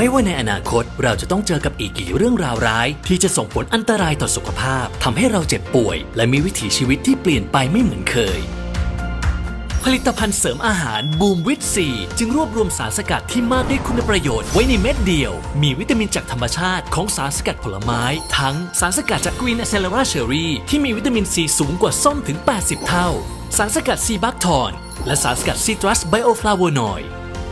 ไม่ว่าในอนาคตเราจะต้องเจอกับอีกกี่เรื่องราวร้าย ที่จะส่งผลอันตรายต่อสุขภาพทำให้เราเจ็บป่วย และมีวิถีชีวิตที่เปลี่ยนไปไม่เหมือนเคย ผลิตภัณฑ์เสริมอาหารบูมวิตซีจึงรวบรวมสารสกัดที่มากด้วยคุณประโยชน์ไว้ในเม็ดเดียว มีวิตามินจากธรรมชาติของสารสกัดผลไม้ ทั้งสารสกัดจากกรีน a อเ l e r a เชอรี่ที่มีวิตามินซีสูงกว่าส้มถึง 80 เท่า สารสกัดซีบัคทอนและสารสกัดซิตรัสไบโอฟลาโวนอยด์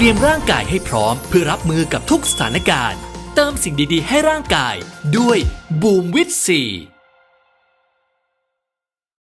เตรียมร่างกายให้พร้อม เพื่อรับมือกับทุกสถานการณ์ เติมสิ่งดีๆ ให้ร่างกายด้วยบูมวิตซี